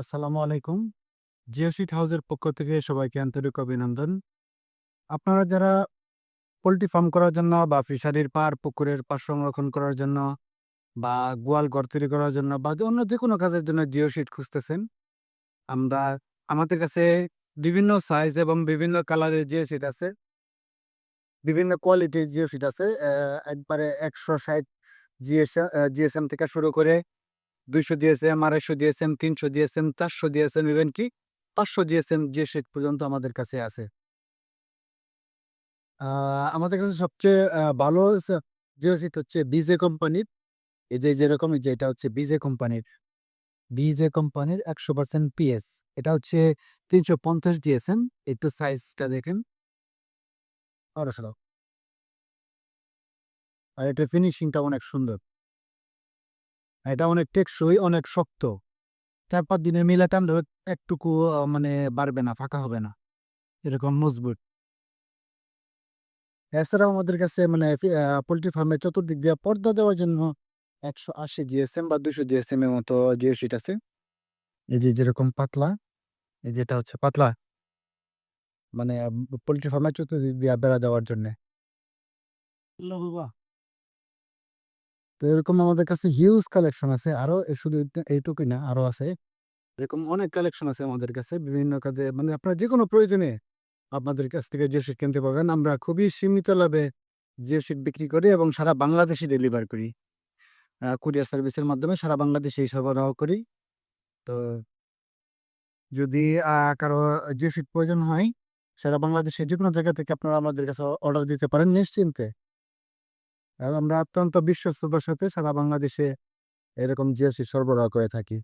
আসসালামু আলাইকুম। জিওসিট হাউসের পক্ষ থেকে সবাইকে আন্তরিক অভিনন্দন। আপনারা যারা পোলট্রি ফার্ম করার জন্য বা ফিশারির পাড়, পুকুরের পাড় সংরক্ষণ করার জন্য বা গোয়াল ঘর তৈরি করার জন্য বা অন্য যেকোনো কাজের জন্য জিওসিট খুঁজতেছেন, আমরা আমাদের কাছে বিভিন্ন সাইজ এবং বিভিন্ন কালারের জিওসিট আছে। বিভিন্ন কোয়ালিটির জিওসিট আছে। একবারে ১৬০ জিএস আ জিএসএম থেকে শুরু করে ২০০ GSM, ২৫০ GSM, ৩০০ GSM, ৪০০ GSM even কি ৫০০ যে জিওসিট পর্যন্ত আমাদের কাছে আছে। আমাদের কাছে সবচেয়ে ভালো জিওসিট হচ্ছে বিজে কোম্পানির। এই যে যেরকম যে এটা হচ্ছে বিজে কোম্পানির। বিজে কোম্পানির ১০০% পিএস। এটা হচ্ছে ৩৫০ জিএসএম। একটু সাইজটা দেখেন। আর এটা ফিনিশিংটা অনেক সুন্দর। এটা অনেক টেকসই, অনেক শক্ত। ৪-৫ দিনে মিলে টানলেও একটুকু মানে বাড়বে না, ফাঁকা হবে না। এরকম মজবুত। এছাড়াও আমাদের কাছে মানে পোল্ট্রি ফার্মের চতুর্দিক দিয়ে পর্দা দেওয়ার জন্য ১৮০ জিএসএম বা ২০০ জিএসএম এর মতো জিওসিট আছে। এই যে যেরকম পাতলা, এই যেটা হচ্ছে পাতলা। মানে পোল্ট্রি ফার্মের চতুর্দিক দিয়ে বেড়া দেওয়ার জন্যে। তো এরকম আমাদের কাছে হিউজ কালেকশন আছে। আরও শুধু এইটুকুই না, আরও আছে। এরকম অনেক কালেকশন আছে আমাদের কাছে। বিভিন্ন কাজে মানে আপনার যেকোনো প্রয়োজনে আপনাদের কাছ থেকে জিওসিট কিনতে পারবেন। আমরা খুবই সীমিত লাভে জিওসিট বিক্রি করি এবং সারা বাংলাদেশে ডেলিভার করি। কুরিয়ার সার্ভিসের মাধ্যমে সারা বাংলাদেশেই সরবরাহ করি। তো যদি কারও জিওসিট প্রয়োজন হয়, সারা বাংলাদেশের যেকোনো জায়গা থেকে আপনারা আমাদের কাছে অর্ডার দিতে পারেন নিশ্চিন্তে। আমরা অত্যন্ত বিশ্বস্ততার সাথে সারা বাংলাদেশে এরকম জিওসিট সরবরাহ করে থাকি।